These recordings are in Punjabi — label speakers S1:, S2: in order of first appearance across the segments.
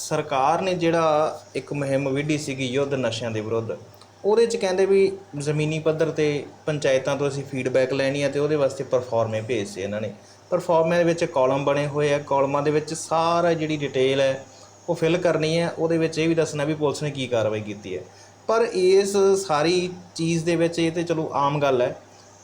S1: ਸਰਕਾਰ ਨੇ ਜਿਹੜਾ ਇੱਕ ਮੁਹਿੰਮ ਵਿੱਢੀ ਸੀਗੀ ਯੁੱਧ ਨਸ਼ਿਆਂ ਦੇ ਵਿਰੁੱਧ, ਉਹਦੇ ਚ ਕਹਿੰਦੇ ਵੀ ਜ਼ਮੀਨੀ ਪੱਧਰ ਤੇ ਪੰਚਾਇਤਾਂ ਤੋਂ ਅਸੀਂ ਫੀਡਬੈਕ ਲੈਣੀ ਹੈ ਤੇ ਉਹਦੇ ਵਾਸਤੇ ਪਰਫਾਰਮੇ ਭੇਜਦੇ ਇਹਨਾਂ ਨੇ। ਪਰਫਾਰਮੇ ਦੇ ਵਿੱਚ ਕਾਲਮ ਬਣੇ ਹੋਏ ਆ ਕਾਲਮਾਂ ਦੇ ਵਿੱਚ ਸਾਰਾ ਜਿਹੜੀ ਡਿਟੇਲ ਹੈ ਉਹ ਫਿਲ ਕਰਨੀ ਹੈ, ਉਹਦੇ ਵਿੱਚ ਇਹ ਵੀ ਦੱਸਣਾ ਵੀ ਪੁਲਿਸ ਨੇ ਕੀ ਕਾਰਵਾਈ ਕੀਤੀ ਹੈ। ਪਰ ਇਸ ਸਾਰੀ ਚੀਜ਼ ਦੇ ਵਿੱਚ ਇਹ ਤੇ ਚਲੋ ਆਮ ਗੱਲ ਹੈ।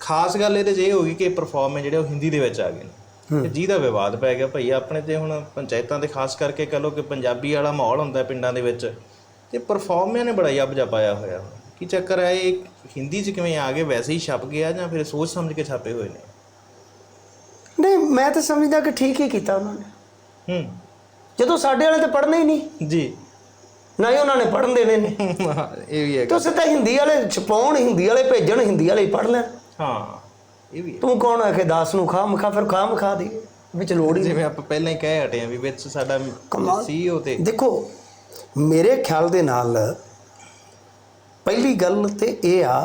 S1: ਖਾਸ ਗੱਲ ਇਹਦੇ 'ਚ ਇਹ ਹੋਗੀ ਕਿ ਪਰਫਾਰਮੇ ਜਿਹੜੇ ਉਹ ਹਿੰਦੀ ਦੇ ਵਿੱਚ ਆ ਗਏ ਨੇ। ਤੇ ਜਿਹਦਾ ਵਿਵਾਦ ਪੈ ਗਿਆ ਭਈ ਆਪਣੇ ਤੇ ਹੁਣ ਪੰਚਾਇਤਾਂ ਦੇ ਖਾਸ ਕਰਕੇ ਕਹ ਲੋ ਕਿ ਪੰਜਾਬੀ ਵਾਲਾ ਮਾਹੌਲ ਹੁੰਦਾ ਪਿੰਡਾਂ ਦੇ ਵਿੱਚ ਤੇ ਪਰਫਾਰਮਿਆਂ ਨੇ ਬੜਾ ਯੱਬ ਪਾਇਆ ਹੋਇਆ। ਕੀ ਚੱਕਰ ਹੈ ਇਹ ਹਿੰਦੀ 'ਚ ਕਿਵੇਂ ਆ ਗਏ ਵੈਸੇ ਹੀ ਛਪ ਗਿਆ ਜਾਂ ਫਿਰ ਸੋਚ ਸਮਝ ਕੇ ਛਾਪੇ ਹੋਏ ਨੇ?
S2: ਨਹੀਂ ਮੈਂ ਤਾਂ ਸਮਝਦਾ ਕਿ ਠੀਕ ਹੀ ਕੀਤਾ ਉਹਨਾਂ ਨੇ।
S1: ਹੂੰ।
S2: ਜਦੋਂ ਸਾਡੇ ਵਾਲੇ ਤੇ ਪੜ੍ਹਨੇ ਹੀ ਨਹੀਂ।
S1: ਜੀ।
S2: ਨਾ ਹੀ ਉਹਨਾਂ ਨੇ ਪੜ੍ਹਨ ਦੇਣੇ ਨੇ।
S1: ਇਹ ਵੀ
S2: ਤੇ
S1: ਹੈਗਾ
S2: ਉਸੇ ਤਾਂ ਹਿੰਦੀ ਵਾਲੇ ਛਪਾਉਣ ਹਿੰਦੀ ਵਾਲੇ ਭੇਜਣ ਹਿੰਦੀ ਵਾਲੇ ਹੀ ਪੜ੍ਹ ਲੈਣ।
S1: ਹਾਂ। ਇਹ ਵੀ ਹੈ।
S2: ਤੂੰ ਕੌਣ ਹੈ ਕਿ ਦਾਸ ਨੂੰ ਖਾ ਮਖਾ ਫਿਰ ਖਾ ਮਖਾ ਦੀ ਵਿੱਚ ਲੋੜ ਹੀ ਨਹੀਂ
S1: ਜਿਵੇਂ ਆਪਾਂ ਪਹਿਲਾਂ ਹੀ ਕਹਿ ਹਟੇ ਆ ਵੀ ਵਿੱਚ ਸਾਡਾ
S2: ਕਮਾਲ।
S1: ਸੀਓ ਤੇ
S2: ਦੇਖੋ ਮੇਰੇ ਖਿਆਲ ਦੇ ਨਾਲ ਪਹਿਲੀ ਗੱਲ ਤੇ ਇਹ ਆ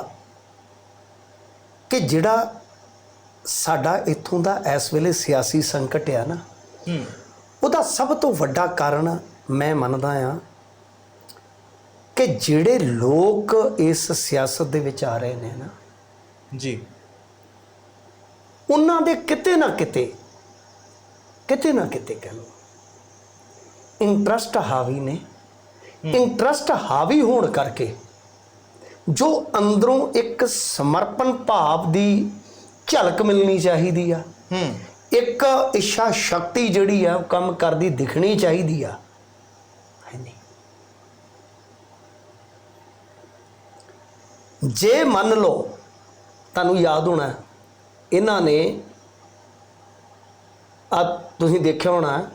S2: ਕਿ ਜਿਹੜਾ ਸਾਡਾ ਇੱਥੋਂ ਦਾ ਇਸ ਵੇਲੇ ਸਿਆਸੀ ਸੰਕਟ ਆ ਨਾ
S1: ਹੂੰ
S2: ਉਹਦਾ ਸਭ ਤੋਂ ਵੱਡਾ ਕਾਰਨ ਮੈਂ ਮੰਨਦਾ ਆ ਕਿ ਜਿਹੜੇ ਲੋਕ ਇਸ ਸਿਆਸਤ ਦੇ ਵਿੱਚ ਆ ਰਹੇ ਨੇ ਨਾ
S1: ਜੀ
S2: ਉਹਨਾਂ ਦੇ ਕਿਤੇ ਨਾ ਕਿਤੇ ਕਿਤੇ ਨਾ ਕਿਤੇ ਕਹਿ ਲਓ ਇੰਟਰਸਟ ਹਾਵੀ ਨੇ। ਇੰਟਰਸਟ ਹਾਵੀ ਹੋਣ ਕਰਕੇ ਜੋ ਅੰਦਰੋਂ ਇੱਕ ਸਮਰਪਣ ਭਾਵ ਦੀ ਝਲਕ ਮਿਲਣੀ ਚਾਹੀਦੀ ਆ
S1: ਹੂੰ।
S2: ਇੱਕ ਇੱਛਾ ਸ਼ਕਤੀ ਜਿਹੜੀ ਆ ਉਹ ਕੰਮ ਕਰਦੀ ਦਿਖਣੀ ਚਾਹੀਦੀ ਆ। ਜੇ ਮੰਨ ਲਓ ਤੁਹਾਨੂੰ ਯਾਦ ਹੋਣਾ ਇਹਨਾਂ ਨੇ ਆ ਤੁਸੀਂ ਦੇਖਿਆ ਹੋਣਾ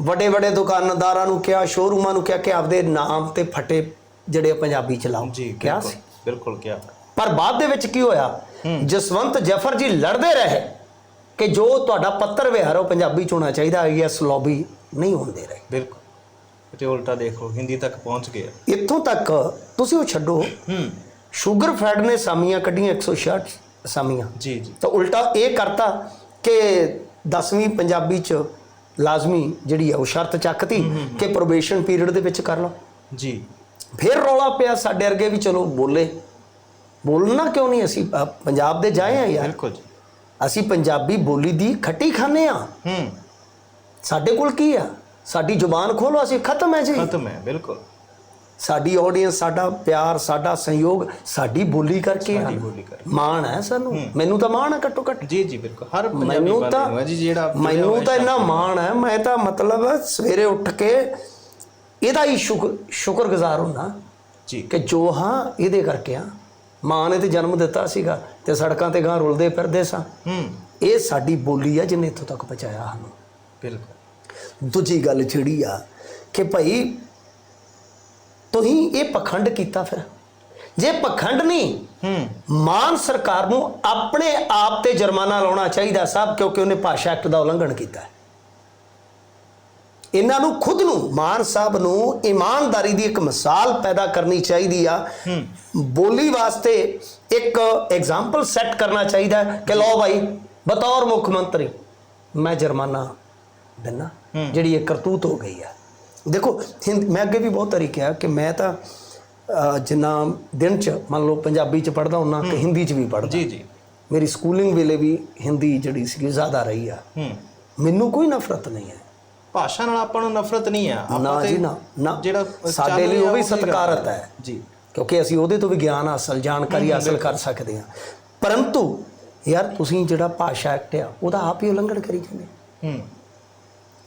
S2: ਵੱਡੇ ਵੱਡੇ ਦੁਕਾਨਦਾਰਾਂ ਨੂੰ ਕਿਹਾ ਸ਼ੋਰੂਮਾਂ ਨੂੰ ਕਿਹਾ ਕਿ ਆਪਦੇ ਨਾਮ ਤੇ ਫਟੇ ਜਿਹੜੇ ਪੰਜਾਬੀ ਚਲਾਓ।
S1: ਜੀ
S2: ਕਿਹਾ ਸੀ?
S1: ਬਿਲਕੁਲ ਕਿਹਾ
S2: ਪਰ ਬਾਅਦ ਦੇ ਵਿੱਚ ਕੀ ਹੋਇਆ? ਜਸਵੰਤ ਜਫਰ ਜੀ ਲੜਦੇ ਰਹੇ ਕਿ ਜੋ ਤੁਹਾਡਾ ਪੱਤਰ ਵਿਹਾਰ ਉਹ ਪੰਜਾਬੀ ਚ ਹੋਣਾ ਚਾਹੀਦਾ ਆਈਐਸ ਲੌਬੀ ਨਹੀਂ ਹੋਣ ਦੇ ਰਹੇ।
S1: ਬਿਲਕੁਲ। ਤੇ ਉਲਟਾ ਦੇਖੋ ਹਿੰਦੀ ਤੱਕ ਪਹੁੰਚ ਗਏ
S2: ਇੱਥੋਂ ਤੱਕ ਤੁਸੀਂ ਉਹ ਛੱਡੋ।
S1: ਹੂੰ।
S2: ਸ਼ੂਗਰ ਫੈਡ ਨੇ ਸਾਮੀਆਂ ਕੱਢੀਆਂ 166 ਸਾਮੀਆਂ।
S1: ਜੀ ਜੀ।
S2: ਤਾਂ ਉਲਟਾ ਇਹ ਕਰਤਾ ਕਿ 10ਵੀਂ ਪੰਜਾਬੀ ਚ ਲਾਜ਼ਮੀ ਜਿਹੜੀ ਹੈ ਉਹ ਸ਼ਰਤ ਚੱਕਤੀ ਕਿ ਪ੍ਰੋਬੇਸ਼ਨ ਪੀਰੀਅਡ ਦੇ ਵਿੱਚ ਕਰ ਲਓ।
S1: ਜੀ।
S2: ਫਿਰ ਰੌਲਾ ਪਿਆ ਸਾਡੇ ਵਰਗੇ ਵੀ ਚਲੋ ਬੋਲੇ। ਬੋਲਣਾ ਕਿਉਂ ਨਹੀਂ? ਅਸੀਂ ਪੰਜਾਬ ਦੇ ਜਾਏ ਆ ਯਾਰ।
S1: ਬਿਲਕੁਲ ਜੀ।
S2: ਅਸੀਂ ਪੰਜਾਬੀ ਬੋਲੀ ਦੀ ਖੱਟੀ ਖਾਂਦੇ ਆ।
S1: ਹੂੰ।
S2: ਸਾਡੇ ਕੋਲ ਕੀ ਆ? ਸਾਡੀ ਜ਼ੁਬਾਨ ਖੋਲੋ ਅਸੀਂ ਖਤਮ ਹੈ ਜੀ।
S1: ਖਤਮ ਹੈ ਬਿਲਕੁਲ।
S2: ਸਾਡੀ ਆਡੀਅנס ਸਾਡਾ ਪਿਆਰ ਸਾਡਾ ਸਹਿਯੋਗ ਸਾਡੀ ਬੋਲੀ ਕਰਕੇ
S1: ਸਾਡੀ ਬੋਲੀ
S2: ਮਾਣ ਹੈ ਸਾਨੂੰ। ਮੈਨੂੰ ਤਾਂ ਮਾਣ ਹੈ ਘੱਟੋ ਘੱਟ।
S1: ਜੀ ਜੀ ਬਿਲਕੁਲ। ਹਰ ਪੰਜਾਬੀ
S2: ਮੈਨੂੰ
S1: ਬੰਦੇ ਨੂੰ ਜੀ ਜਿਹੜਾ
S2: ਮੈਨੂੰ ਤਾਂ ਇੰਨਾ ਮਾਣ ਹੈ। ਮੈਂ ਤਾਂ ਮਤਲਬ ਸਵੇਰੇ ਉੱਠ ਕੇ ਇਹਦਾ ਹੀ ਸ਼ੁਕਰ ਸ਼ੁਕਰਗੁਜ਼ਾਰ ਹੁੰਨਾ
S1: ਜੀ।
S2: ਕਿ ਜੋ ਹਾਂ ਇਹਦੇ ਕਰਕੇ ਆ। ਮਾਂ ਨੇ ਤੇ ਜਨਮ ਦਿੱਤਾ ਸੀਗਾ ਤੇ ਸੜਕਾਂ ਤੇ ਗਾਂ ਰੁਲਦੇ ਫਿਰਦੇ ਸਾਂ।
S1: ਹੂੰ।
S2: ਇਹ ਸਾਡੀ ਬੋਲੀ ਆ ਜਿਹਨੇ ਇੱਥੋਂ ਤੱਕ ਪਹੁੰਚਾਇਆ ਸਾਨੂੰ।
S1: ਬਿਲਕੁਲ।
S2: ਦੂਜੀ ਗੱਲ ਜਿਹੜੀ ਆ ਕਿ ਭਾਈ ਤੁਸੀਂ ਇਹ ਪਖੰਡ ਕੀਤਾ ਫਿਰ। ਜੇ ਪਖੰਡ ਨਹੀਂ
S1: ਹੂੰ।
S2: ਮਾਨ ਸਰਕਾਰ ਨੂੰ ਆਪਣੇ ਆਪ ਤੇ ਜੁਰਮਾਨਾ ਲਾਉਣਾ ਚਾਹੀਦਾ ਸਾਹਿਬ ਕਿਉਂਕਿ ਉਹਨੇ ਭਾਸ਼ਾ ਐਕਟ ਦਾ ਉਲੰਘਣ ਕੀਤਾ ਇਹਨਾਂ ਨੂੰ ਖੁਦ ਨੂੰ ਮਾਨ ਸਾਹਿਬ ਨੂੰ ਇਮਾਨਦਾਰੀ ਦੀ ਇੱਕ ਮਿਸਾਲ ਪੈਦਾ ਕਰਨੀ ਚਾਹੀਦੀ ਆ। ਬੋਲੀ ਵਾਸਤੇ ਇੱਕ ਐਗਜ਼ਾਮਪਲ ਸੈੱਟ ਕਰਨਾ ਚਾਹੀਦਾ ਕਿ ਲਓ ਭਾਈ ਬਤੌਰ ਮੁੱਖ ਮੰਤਰੀ ਮੈਂ ਜੁਰਮਾਨਾ ਦਿੰਨਾ ਜਿਹੜੀ ਇਹ ਕਰਤੂਤ ਹੋ ਗਈ ਆ। ਦੇਖੋ ਹਿੰਦ ਮੈਂ ਅੱਗੇ ਵੀ ਬਹੁਤ ਵਾਰੀ ਕਿਹਾ ਕਿ ਮੈਂ ਤਾਂ ਜਿੰਨਾ ਦਿਨ ਚ ਮੰਨ ਲਓ ਪੰਜਾਬੀ ਚ ਪੜਦਾ ਹੁੰਨਾ ਕਿ ਹਿੰਦੀ ਚ ਵੀ ਪੜਦਾ
S1: ਜੀ ਜੀ।
S2: ਮੇਰੀ ਸਕੂਲਿੰਗ ਵੇਲੇ ਵੀ ਹਿੰਦੀ ਜਿਹੜੀ ਸੀ ਜ਼ਿਆਦਾ ਰਹੀ ਆ। ਮੈਨੂੰ ਕੋਈ ਨਫ਼ਰਤ ਨਹੀਂ ਹੈ।
S1: ਭਾਸ਼ਾ ਨਾਲ ਆਪਾਂ ਨੂੰ ਨਫ਼ਰਤ ਨਹੀਂ ਆ। ਆਪਾਂ
S2: ਨਾ
S1: ਤੇ
S2: ਜੀ ਨਾ ਨਾ।
S1: ਜਿਹੜਾ
S2: ਸਾਡੇ ਲਈ ਉਹ ਵੀ ਸਤਿਕਾਰਤ ਹੈ।
S1: ਜੀ।
S2: ਕਿਉਂਕਿ ਅਸੀਂ ਉਹਦੇ ਤੋਂ ਵੀ ਗਿਆਨ ਹਾਸਲ ਜਾਣਕਾਰੀ ਹਾਸਲ ਕਰ ਸਕਦੇ ਹਾਂ। ਪਰੰਤੂ ਯਾਰ ਤੁਸੀਂ ਜਿਹੜਾ ਭਾਸ਼ਾ ਐਕਟ ਆ ਉਹਦਾ ਆਪ ਹੀ ਉਲੰਘਣ ਕਰੀ ਜਾਂਦੇ।
S1: ਹੂੰ।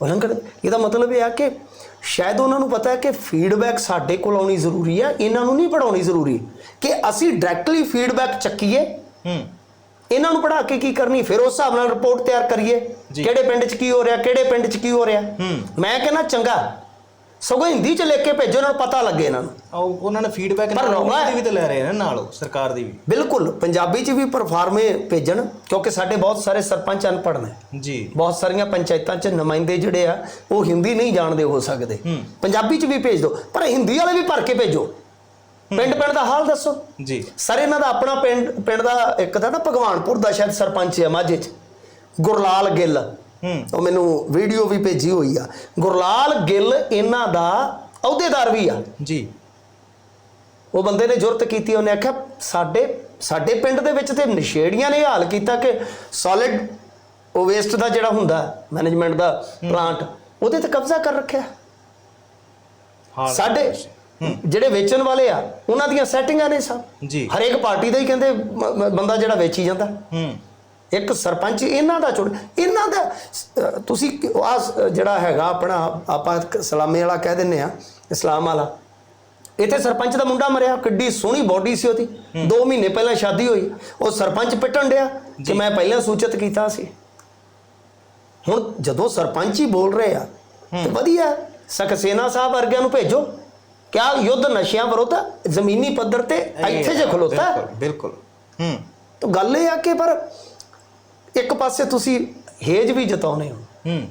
S2: ਉਲੰਘਣ ਇਹਦਾ ਮਤਲਬ ਇਹ ਆ ਕਿ ਸ਼ਾਇਦ ਉਹਨਾਂ ਨੂੰ ਪਤਾ ਹੈ ਕਿ ਫੀਡਬੈਕ ਸਾਡੇ ਕੋਲ ਆਉਣੀ ਜ਼ਰੂਰੀ ਹੈ ਇਹਨਾਂ ਨੂੰ ਨਹੀਂ ਪੜਾਉਣੀ ਜ਼ਰੂਰੀ। ਕਿ ਅਸੀਂ ਡਾਇਰੈਕਟਲੀ ਫੀਡਬੈਕ ਚੱਕੀਏ
S1: ਹੂੰ।
S2: ਇਹਨਾਂ ਨੂੰ ਪੜਾ ਕੇ ਕੀ ਕਰਨੀ ਫਿਰ ਉਸ ਹਿਸਾਬ ਨਾਲ ਰਿਪੋਰਟ ਤਿਆਰ ਕਰੀਏ ਕਿਹੜੇ ਪਿੰਡ 'ਚ ਕੀ ਹੋ ਰਿਹਾ ਕਿਹੜੇ ਪਿੰਡ 'ਚ ਕੀ ਹੋ ਰਿਹਾ। ਮੈਂ ਕਹਿੰਦਾ ਚੰਗਾ ਸਗੋਂ ਹਿੰਦੀ 'ਚ ਲਿਖ ਕੇ ਭੇਜੋ ਇਹਨਾਂ ਨੂੰ ਪਤਾ ਲੱਗੇ ਇਹਨਾਂ ਨੂੰ।
S1: ਉਹ ਉਹਨਾਂ ਨੇ ਫੀਡਬੈਕ
S2: ਪਰ
S1: ਦੀ ਵੀ ਤੇ ਲੈ ਰਹੇ ਨੇ ਨਾਲ ਉਹ, ਸਰਕਾਰ ਦੀ ਵੀ।
S2: ਬਿਲਕੁਲ ਪੰਜਾਬੀ 'ਚ ਵੀ ਪਰਫਾਰਮੇ ਭੇਜਣ ਕਿਉਂਕਿ ਸਾਡੇ ਬਹੁਤ ਸਾਰੇ ਸਰਪੰਚ ਅਨਪੜ੍ਹ ਨੇ।
S1: ਜੀ।
S2: ਬਹੁਤ ਸਾਰੀਆਂ ਪੰਚਾਇਤਾਂ 'ਚ ਨੁਮਾਇੰਦੇ ਜਿਹੜੇ ਆ ਉਹ ਹਿੰਦੀ ਨਹੀਂ ਜਾਣਦੇ ਹੋ ਸਕਦੇ। ਪੰਜਾਬੀ 'ਚ ਵੀ ਭੇਜ ਦਿਓ ਪਰ ਹਿੰਦੀ ਵਾਲੇ ਵੀ ਭਰ ਕੇ ਭੇਜੋ। ਪਿੰਡ ਪਿੰਡ ਦਾ ਹਾਲ ਦੱਸੋ।
S1: ਜੀ।
S2: ਸਰ ਇਹਨਾਂ ਦਾ ਆਪਣਾ ਪਿੰਡ ਪਿੰਡ ਦਾ ਇੱਕ ਤਾਂ ਨਾ ਭਗਵਾਨਪੁਰ ਦਾ ਸ਼ਾਇਦ ਸਰਪੰਚ ਹੈ ਮਾਝੇ 'ਚ। ਗੁਰਲਾਲ ਗਿੱਲ। ਉਹ ਮੈਨੂੰ ਵੀਡੀਓ ਵੀ ਭੇਜੀ ਹੋਈ ਆ। ਗੁਰਲਾਲ ਗਿੱਲ ਇਹਨਾਂ ਦਾ ਅਹੁਦੇਦਾਰ ਵੀ ਆ।
S1: ਜੀ।
S2: ਉਹ ਬੰਦੇ ਨੇ ਜ਼ੁਰਤ ਕੀਤੀ ਉਹਨੇ ਆਖਿਆ ਸਾਡੇ ਸਾਡੇ ਪਿੰਡ ਦੇ ਵਿੱਚ ਤੇ ਨਸ਼ੇੜੀਆਂ ਨੇ ਹਾਲ ਕੀਤਾ ਕਿ ਸੋਲਿਡ ਉਹ ਵੇਸਟ ਦਾ ਜਿਹੜਾ ਹੁੰਦਾ ਮੈਨੇਜਮੈਂਟ ਦਾ ਪਲਾਂਟ ਉਹਦੇ ਤੇ ਕਬਜ਼ਾ ਕਰ ਰੱਖਿਆ।
S1: ਹਾਂ।
S2: ਸਾਡੇ ਜਿਹੜੇ ਵੇਚਣ ਵਾਲੇ ਆ ਉਹਨਾਂ ਦੀਆਂ ਸੈਟਿੰਗਾਂ ਨੇ ਸਭ।
S1: ਜੀ।
S2: ਹਰੇਕ ਪਾਰਟੀ ਦਾ ਹੀ ਕਹਿੰਦੇ ਬੰਦਾ ਜਿਹੜਾ ਵੇਚੀ ਜਾਂਦਾ।
S1: ਹੂੰ।
S2: ਇੱਕ ਸਰਪੰਚ ਇਹਨਾਂ ਦਾ ਚੁਣ ਇਹਨਾਂ ਦਾ ਤੁਸੀਂ ਆ ਜਿਹੜਾ ਹੈਗਾ ਆਪਣਾ ਆਪਾਂ ਸਲਾਮੇ ਵਾਲਾ ਕਹਿ ਦਿੰਨੇ ਆ ਇਸਲਾਮ ਵਾਲਾ। ਇੱਥੇ ਸਰਪੰਚ ਦਾ ਮੁੰਡਾ ਮਰਿਆ ਕਿੱਡੀ ਸੋਹਣੀ ਬਾਡੀ ਸੀ ਉਹਦੀ। 2 ਮਹੀਨੇ ਪਹਿਲਾਂ ਸ਼ਾਦੀ ਹੋਈ। ਉਹ ਸਰਪੰਚ ਪਿੱਟਣ ਡਿਆ ਕਿ ਮੈਂ ਪਹਿਲਾਂ ਸੂਚਿਤ ਕੀਤਾ ਸੀ। ਹੁਣ ਜਦੋਂ ਸਰਪੰਚ ਹੀ ਬੋਲ ਰਹੇ ਆ ਤੇ ਵਧੀਆ ਸਕਸੇਨਾ ਸਾਹਿਬ ਵਰਗਿਆਂ ਨੂੰ ਭੇਜੋ। ਕਿਆ ਯੁੱਧ ਨਸ਼ਿਆਂ ਵਿਰੁੱਧ ਜ਼ਮੀਨੀ ਪੱਧਰ ਤੇ ਇੱਥੇ ਜੇ ਖਲੋਤਾ।
S1: ਬਿਲਕੁਲ। ਹੂੰ।
S2: ਤਾਂ ਗੱਲ ਇਹ ਆ ਕਿ ਪਰ ਇੱਕ ਪਾਸੇ ਤੁਸੀਂ ਹੇਜ ਵੀ ਜਤਾਉਨੇ ਹੋ।
S1: ਹੂੰ।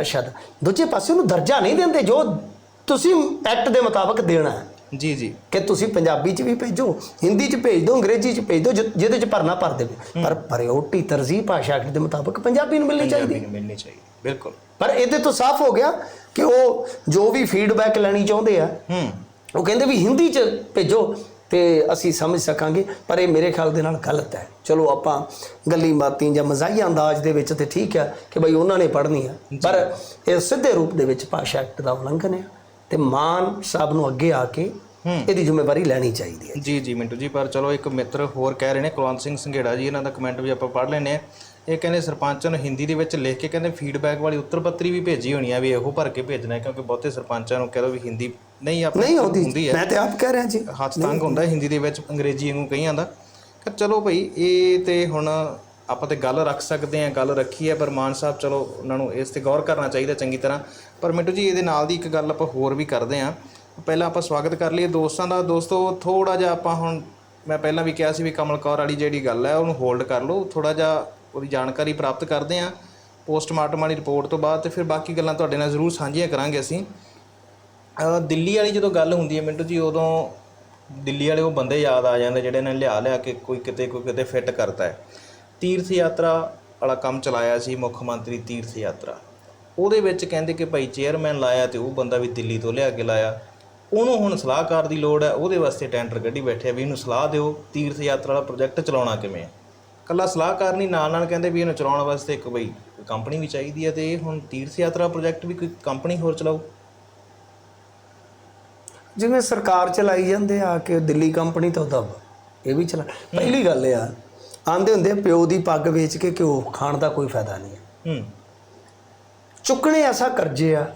S2: ਅੱਛਾ ਤਾਂ ਦੂਜੇ ਪਾਸੇ ਉਹਨੂੰ ਦਰਜਾ ਨਹੀਂ ਦਿੰਦੇ ਜੋ ਤੁਸੀਂ ਐਕਟ ਦੇ ਮੁਤਾਬਕ ਦੇਣਾ। ਹੈ
S1: ਜੀ ਜੀ।
S2: ਕਿ ਤੁਸੀਂ ਪੰਜਾਬੀ ਚ ਵੀ ਭੇਜੋ ਹਿੰਦੀ ਚ ਭੇਜ ਦਿਓ ਅੰਗਰੇਜ਼ੀ ਚ ਭੇਜ ਦਿਓ ਜਿਹਦੇ ਚ ਭਰਨਾ ਭਰ ਦੇਵੇ। ਪਰ ਪ੍ਰਾਇੋਰਟੀ ਤਰਜੀਹ ਭਾਸ਼ਾ ਦੇ ਮੁਤਾਬਕ ਪੰਜਾਬੀ ਨੂੰ ਮਿਲਣੀ ਚਾਹੀਦੀ।
S1: ਨੂੰ ਮਿਲਣੀ ਚਾਹੀਦੀ ਬਿਲਕੁਲ।
S2: ਪਰ ਇਹਦੇ ਤੋਂ ਸਾਫ਼ ਹੋ ਗਿਆ ਕਿ ਉਹ ਜੋ ਵੀ ਫੀਡਬੈਕ ਲੈਣੀ ਚਾਹੁੰਦੇ ਆ
S1: ਹੂੰ।
S2: ਉਹ ਕਹਿੰਦੇ ਵੀ ਹਿੰਦੀ ਚ ਭੇਜੋ। ਤੇ ਅਸੀਂ ਸਮਝ ਸਕਾਂਗੇ ਪਰ ਇਹ ਮੇਰੇ ਖਿਆਲ ਦੇ ਨਾਲ ਗਲਤ ਹੈ। ਚਲੋ ਆਪਾਂ ਗੱਲੀ ਬਾਤੀ ਜਾਂ ਮਜ਼ਾਹੀਆ ਅੰਦਾਜ਼ ਦੇ ਵਿੱਚ ਤੇ ਠੀਕ ਹੈ ਕਿ ਬਈ ਉਹਨਾਂ ਨੇ ਪੜ੍ਹਨੀ ਹੈ ਪਰ ਇਹ ਸਿੱਧੇ ਰੂਪ ਦੇ ਵਿੱਚ ਭਾਸ਼ਾ ਐਕਟ ਦਾ ਉਲੰਘਣ ਹੈ ਤੇ ਮਾਨ ਸਾਹਿਬ ਨੂੰ ਅੱਗੇ ਆ ਕੇ ਇਹਦੀ ਜ਼ਿੰਮੇਵਾਰੀ ਲੈਣੀ ਚਾਹੀਦੀ ਹੈ।
S1: ਜੀ ਜੀ ਮਿੰਟੂ ਜੀ ਪਰ ਚਲੋ ਇੱਕ ਮਿੱਤਰ ਹੋਰ ਕਹਿ ਰਹੇ ਨੇ ਕੁਲਵੰਤ ਸਿੰਘ ਸੰਘੇੜਾ ਜੀ ਇਹਨਾਂ ਦਾ ਕਮੈਂਟ ਵੀ ਆਪਾਂ ਪੜ੍ਹ ਲੈਨੇ ਆ ਇਹ ਕਹਿੰਦੇ ਸਰਪੰਚਾਂ ਨੂੰ ਹਿੰਦੀ ਦੇ ਵਿੱਚ ਲਿਖ ਕੇ ਕਹਿੰਦੇ ਫੀਡਬੈਕ ਵਾਲੀ ਉੱਤਰ ਪੱਤਰੀ ਵੀ ਭੇਜੀ ਹੋਣੀ ਆ ਵੀ ਇਹੋ ਭਰ ਕੇ ਭੇਜਣਾ ਕਿਉਂਕਿ ਬਹੁਤੇ ਸਰਪੰਚਾਂ ਨੂੰ ਕਹਿ ਦੋ ਵੀ ਹਿੰਦੀ ਨਹੀਂ ਆਪਣੇ
S2: ਨਹੀਂ ਆਉਂਦੀ।
S1: ਹੁੰਦੀ ਹੈ।
S2: ਮੈਂ ਤੇ ਆਪ ਕਹਿ ਰਿਹਾ ਜੀ।
S1: ਹੱਥ ਤੰਗ ਹੁੰਦਾ ਹੈ ਹਿੰਦੀ ਦੇ ਵਿੱਚ ਅੰਗਰੇਜ਼ੀ ਵਾਂਗੂ ਕਈਆਂ ਦਾ। ਪਰ ਚਲੋ ਭਾਈ ਇਹ ਤੇ ਹੁਣ ਆਪਾਂ ਤੇ ਗੱਲ ਰੱਖ ਸਕਦੇ ਹਾਂ ਗੱਲ ਰੱਖੀ ਹੈ ਪਰ ਮਾਨ ਸਾਹਿਬ ਚਲੋ ਉਹਨਾਂ ਨੂੰ ਇਸ ਤੇ ਗੌਰ ਕਰਨਾ ਚਾਹੀਦਾ ਚੰਗੀ ਤਰ੍ਹਾਂ। ਪਰ ਮਿੰਟੂ ਜੀ ਇਹਦੇ ਨਾਲ ਦੀ ਇੱਕ ਗੱਲ ਆਪਾਂ ਹੋਰ ਵੀ ਕਰਦੇ ਹਾਂ। ਪਹਿਲਾਂ ਆਪਾਂ ਸਵਾਗਤ ਕਰ ਲਈਏ ਦੋਸਤਾਂ ਦਾ। ਦੋਸਤੋ ਥੋੜਾ ਜਿਹਾ ਆਪਾਂ ਹੁਣ ਮੈਂ ਪਹਿਲਾਂ ਵੀ ਕਿਹਾ ਸੀ ਵੀ ਕਮਲ ਕੌਰ ਵਾਲੀ ਜਿਹੜੀ ਗੱਲ ਹੈ ਉਹਨੂੰ ਹੋਲਡ ਕਰ ਲਓ। ਥੋੜਾ ਜਿਹਾ ਉਹਦੀ ਜਾਣਕਾਰੀ ਪ੍ਰਾਪਤ ਕਰਦੇ ਹਾਂ। ਪੋਸਟਮਾਰਟਮ ਵਾਲੀ ਰਿਪੋਰਟ ਤੋਂ ਬਾਅਦ ਤੇ ਫਿਰ ਬਾਕੀ ਗੱਲਾਂ ਤੁਹਾਡੇ ਨਾਲ ਜ਼ਰੂਰ ਸਾਂਝੀਆਂ ਕਰਾਂਗੇ ਅਸੀਂ। ਦਿੱਲੀ ਵਾਲੀ ਜਦੋਂ ਗੱਲ ਹੁੰਦੀ ਹੈ ਮਿੰਟੂ ਜੀ, ਉਦੋਂ ਦਿੱਲੀ ਵਾਲੇ ਉਹ ਬੰਦੇ ਯਾਦ ਆ ਜਾਂਦੇ ਜਿਹੜੇ ਨੇ ਲਿਆ ਲਿਆ ਕੇ ਕੋਈ ਕਿਤੇ ਕੋਈ ਕਿਤੇ ਫਿੱਟ ਕਰਤਾ ਹੈ। ਤੀਰਥ ਯਾਤਰਾ ਵਾਲਾ ਕੰਮ ਚਲਾਇਆ ਸੀ ਮੁੱਖ ਮੰਤਰੀ ਤੀਰਥ ਯਾਤਰਾ। ਉਹਦੇ ਵਿੱਚ ਕਹਿੰਦੇ ਕਿ ਭਾਈ ਚੇਅਰਮੈਨ ਲਾਇਆ ਤੇ ਉਹ ਬੰਦਾ ਵੀ ਦਿੱਲੀ ਤੋਂ ਲਿਆ ਕੇ ਲਾਇਆ। ਉਹਨੂੰ ਹੁਣ ਸਲਾਹਕਾਰ ਦੀ ਲੋੜ ਹੈ, ਉਹਦੇ ਵਾਸਤੇ ਟੈਂਡਰ ਕੱਢੀ ਬੈਠੇ ਆ ਵੀ ਇਹਨੂੰ ਸਲਾਹ ਦਿਓ ਤੀਰਥ ਯਾਤਰਾ ਵਾਲਾ ਪ੍ਰੋਜੈਕਟ ਚਲਾਉਣਾ ਕਿਵੇਂ ਹੈ। ਕੱਲਾ ਸਲਾਹਕਾਰ ਨਹੀਂ ਨਾਲ ਨਾਲ ਕਹਿੰਦੇ ਵੀ ਇਹਨੂੰ ਚਲਾਉਣ ਵਾਸਤੇ ਇੱਕ ਬਈ ਕੰਪਨੀ ਵੀ ਚਾਹੀਦੀ ਹੈ ਤੇ ਇਹ ਹੁਣ ਤੀਰਥ ਯਾਤਰਾ ਪ੍ਰੋਜੈਕਟ ਵੀ ਕੋਈ ਕੰਪਨੀ ਹੋਰ ਚਲਾਓ
S2: ਜਿਵੇਂ ਸਰਕਾਰ ਚਲਾਈ ਜਾਂਦੇ ਆ ਕਿ ਦਿੱਲੀ ਕੰਪਨੀ ਤੋਂ ਦਬ ਇਹ ਵੀ ਚਲਾ ਪਹਿਲੀ ਗੱਲ ਇਹ ਆ ਆਂਦੇ ਹੁੰਦੇ ਪਿਓ ਦੀ ਪੱਗ ਵੇਚ ਕੇ ਘਿਓ ਖਾਣ ਦਾ ਕੋਈ ਫਾਇਦਾ ਨਹੀਂ।
S1: ਹੂੰ।
S2: ਚੁੱਕਣੇ ਐਸਾ ਕਰਜ਼ੇ ਆ